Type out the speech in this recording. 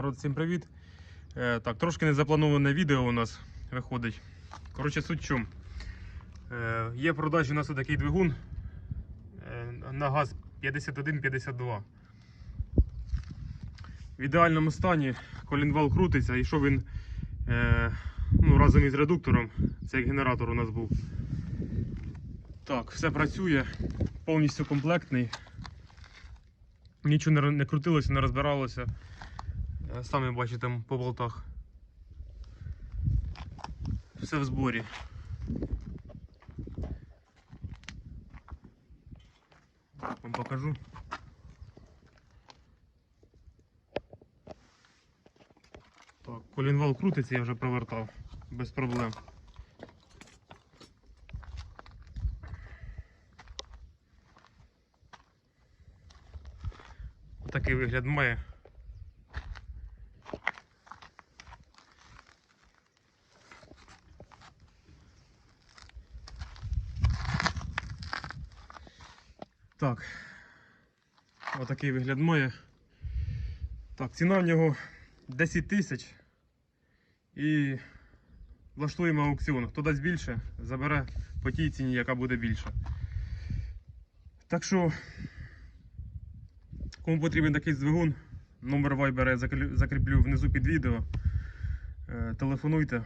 Народ, всім привіт. Е, так, трошки незаплановане відео у нас виходить. Коротше, суть чому. Е, є в продажі у нас такий двигун е, на газ 51-52. В ідеальному стані колінвал крутиться і що він е, ну, разом із редуктором, цей генератор у нас був. Так, все працює, повністю комплектний. Нічого не крутилося, не розбиралося. Е, Самі бачите по болтах. Все в зборі. Вам покажу. Так, колінвал крутиться, я вже провертав. Без проблем. Такий вигляд має. Так. Отакий вигляд має. Так, ціна в нього 10 тисяч. І влаштуємо аукціон. Хто дасть більше, забере по тій ціні, яка буде більша. Так що, кому потрібен такий двигун, номер Viber я закріплю внизу під відео. Е, Телефонуйте.